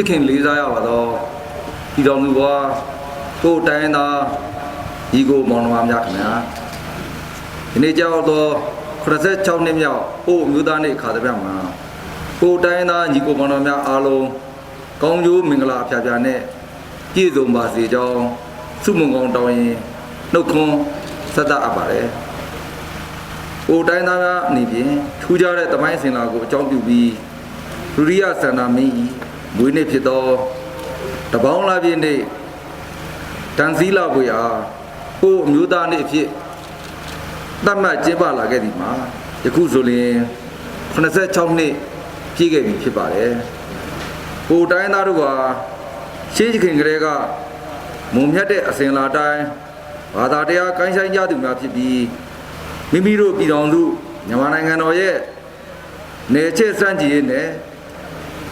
ချစ်ခင်လေးစားရပါတော့ဒီတော်လူဘွားကိုယ်တိုင်းသားညီကိုမောင်နှမများခင်ဗျာဒီနေ့ကြောက်တော့86နှစ်မြောက်ပို့မျိုးသားနေ့ခါတဲ့ပြမှာကိုယ်တိုင်းသားညီကိုမောင်နှမများအားလုံးကောင်းကျိုးမင်္ဂလာအဖျားဖျားနဲ့ပြည့်စုံပါစေကြောင်းဆုမွန်ကောင်းတောင်းရင်နှုတ်ခွန်းဆက်သအပ်ပါတယ်အိုတိုင်းသားများအနေဖြင့်ထူးခြားတဲ့တမိုင်းစင်လာကိုအကြောင်းပြုပြီးဒုရိယစန္ဒာမင်းဤ မွေးနေ့ဖြစ်သောတပေါင်းလာပြည့်နေ့တန်စည်းလာပွေအားကိုအမျိုးသားနေ့အဖြစ်သတ်မှတ်ကျင်းပလာခဲ့သည်မှာယခုဆိုရင်86နှစ်ပြည့်ခဲ့ပြီဖြစ်ပါတယ်။ကိုတိုင်းသားတို့ကရှေးခင်ကလေးကမုံမြတ်တဲ့အစဉ်လာတိုင်းဘာသာတရားကိုင်းဆိုင်ကြသူများဖြစ်ပြီးမိမိတို့ပြည်တော်စုမြန်မာနိုင်ငံတော်ရဲ့နေချစ်စန့်ကြည်ရေးနဲ့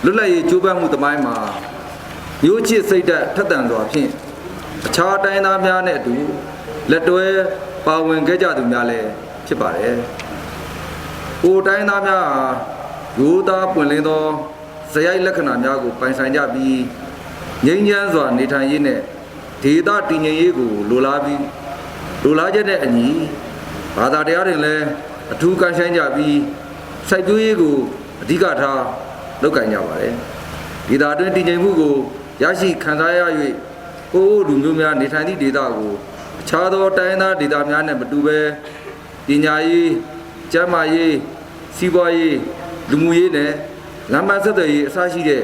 လွတ်လပ်ရေးကြိုးပမ်းမှုတမိုင်းမှာမျိုးချစ်စိတ်ဓာတ်ထက်သန်စွာဖြင့်အခြားတိုင်းသားများနဲ့အတူလက်တွဲပါဝင်ခဲ့ကြသူများလည်းဖြစ်ပါတယ်။ကိုယ်တိုင်းသားများဟာရိုးသားပွင့်လင်းသောဇယိုက်လက္ခဏာများကိုပိုင်ဆိုင်ကြပြီးငြိမ်းချမ်းစွာနေထိုင်ရေးနဲ့ဒေသတည်ငြိမ်ရေးကိုလိုလားပြီးလိုလားချက်နဲ့အညီဘာသာတရားတွေလည်းအထူးကန့်ဆိုင်ကြပြီးစိုက်ပျိုးရေးကိုအဓိကထား လုပ်ကင်ကြပါတယ်။ဒေသအတွင်းတည်ငြိမ်မှုကိုရရှိခံစားရ၍ကိုယ်လူမျိုးများနေထိုင်သည့်ဒေသကိုအခြားသောတိုင်းသားဒေသများနဲ့မတူဘဲပညာရေးကျန်းမာရေးစီးပွားရေးလူမှုရေးနဲ့လမ်းမဆက်သွယ်ရေးအစရှိတဲ့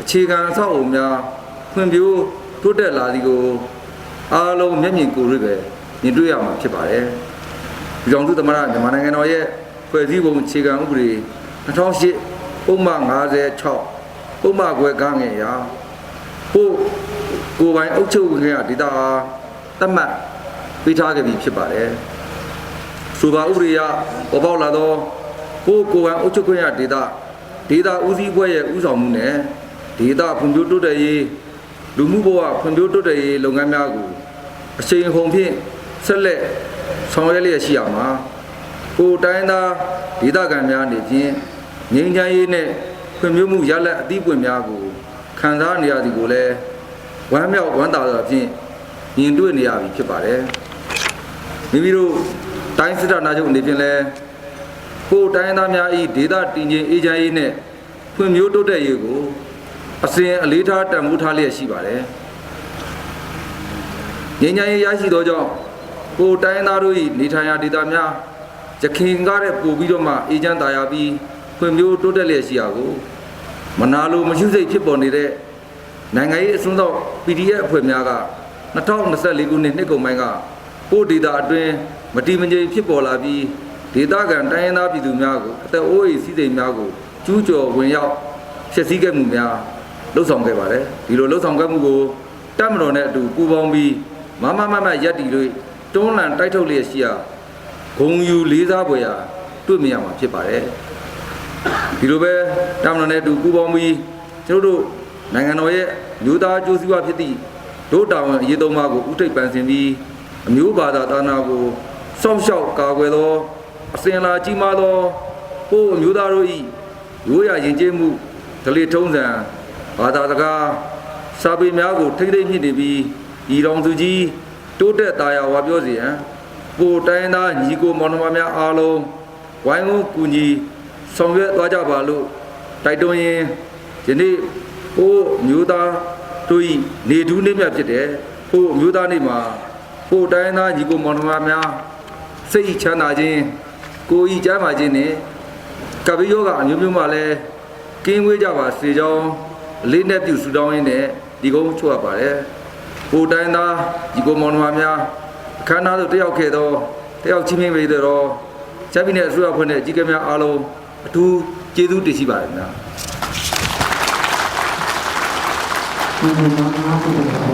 အခြေခံအဆောက်အအုံများဖွံ့ဖြိုးတိုးတက်လာသည်ကိုအားလုံးမျက်မြင်ကိုယ်တွေ့ပဲမြင်တွေ့ရမှာဖြစ်ပါတယ်။ပြည်ထောင်စုသမ္မတမြန်မာနိုင်ငံတော်ရဲ့ဖွဲ့စည်းပုံအခြေခံဥပဒေ2008 ပုံမှန်56ပုံမှန်ခွဲကားငယ်ရာပို့ကိုယ်ပိုင်အုပ်ချုပ်ခွင့်ရဒေတာအားသတ်မှတ်ပေးထားခဲ့ပြီဖြစ်ပါတယ်။ဆိုပါဥပဒေအရပေါ်ပေါက်လာသောပို့ကိုယ်ပိုင်အုပ်ချုပ်ခွင့်ရဒေတာဒေတာဦးစီးပွဲရဲ့ဦးဆောင်မှုနဲ့ဒေတာဖွံ့ဖြိုးတိုးတက်ရေးလူမှုဘဝဖွံ့ဖြိုးတိုးတက်ရေးလုပ်ငန်းများကိုအချိန်ဟုန်ဖြင့်ဆက်လက်ဆောင်ရွက်လျက်ရှိရမှာကိုယ်တိုင်းသားဒေသခံများအနေဖြင့် ငြိမ်းချမ်းရေးနဲ့ဖွံ့ဖြိုးမှုရလဒ်အသီးပွင့်များကိုခံစားနေရသည်ကိုလည်းဝမ်းမြောက်ဝမ်းသာစွာဖြင့်မြင်တွေ့နေရပြီဖြစ်ပါတယ်မိမိတို့တိုင်းစစ်တပ်နာချုပ်အနေဖြင့်လည်းကိုယ်တိုင်းသားများ၏ဒေသတည်ငြိမ်အေးချမ်းရေးနဲ့ဖွံ့ဖြိုးတိုးတက်ရေးကိုအစဉ်အလေးထားတန်ဖိုးထားလျက်ရှိပါတယ်ငြိမ်းချမ်းရေးရရှိသောကြောင့်ကိုယ်တိုင်းသားတို့၏နေထိုင်ရာဒေသများရခင်ကားတဲ့ပို့ပြီးတော့မှအေဂျင့်တာယာပြီး ဖွံ့ဖြိုးတိုးတက်လျက်ရှိရာကိုမနာလိုမရှိစိတ်ဖြစ်ပေါ်နေတဲ့နိုင်ငံရေးအစွန်းသော PDF အဖွဲ့များက2024ခုနှစ်နှစ်ကုန်ပိုင်းကပို့ဒေတာအတွင်းမတိမငြိမ်ဖြစ်ပေါ်လာပြီးဒေသခံတိုင်းရင်းသားပြည်သူများကိုအသက်အိုးအိမ်စည်းစိမ်များကိုကျူးကျော်ဝင်ရောက်ဖျက်ဆီးခဲ့မှုများလှုပ်ဆောင်ခဲ့ပါတယ်ဒီလိုလှုပ်ဆောင်ခဲ့မှုကိုတပ်မတော်နဲ့အတူပူးပေါင်းပြီးမမမမရက်တီလို့တွန်းလှန်တိုက်ထုတ်လျက်ရှိရာဂုံယူလေးစားပွဲရာတွေ့မြင်ရမှာဖြစ်ပါတယ် ဒီလိုပဲတာမန်နဲ့အတူပူးပေါင်းပြီးကျွန်တော်တို့နိုင်ငံတော်ရဲ့မျိုးသားအကျိုးစီးပွားဖြစ်သည့်ဒုတာဝန်အရေးသုံးပါးကိုဥထိပ်ပန်ဆင်ပြီးအမျိုးဘာသာသာနာကိုစောင့်ရှောက်ကာကွယ်သောအစဉ်လာကြီးမားသောဟိုးအမျိုးသားတို့၏ရိုးရာယဉ်ကျေးမှုဒလိထုံးစံဘာသာစကားစာပေများကိုထိမ့်သိမ့်မြင့်နေပြီးဤတော်သူကြီးတိုးတက်သားရဝါပြောစီရန်ပိုတိုင်းသားညီကိုမောင်နှမများအားလုံးဝိုင်းဝန်းကူညီ ဆောင်ရွက်သွားကြပါလို့တိုက်တွန်းရင်းယနေ့ဟိုမျိုးသားတို့ဤနေထူးနေ့မြတ်ဖြစ်တဲ့ဟိုမျိုးသားနေ့မှာပိုတိုင်းသားညီကိုမောင်နှမများစိတ်ချမ်းသာခြင်းကိုယ်ဤကျမ်းမာခြင်းနဲ့ကပ္ပိယောဂအမျိုးမျိုးမှလည်းကင်းဝေးကြပါစေကြောင်းအလေးနဲ့ပြုဆုတောင်းရင်းနဲ့ဒီကုန်းချွတ်ပါတယ်ကိုတိုင်းသားဒီကိုမောင်နှမများအခမ်းအနားသို့တက်ရောက်ခဲ့သောတက်ရောက်ချင်းမြင်ပေသောချက်ပြည့်နဲ့အစိုးရဖွဲ့နဲ့အကြီးအကဲများအားလုံး အထူးကျေးဇူးတင်ရှိပါတယ်ခင်ဗျာဒီလိုမျိုး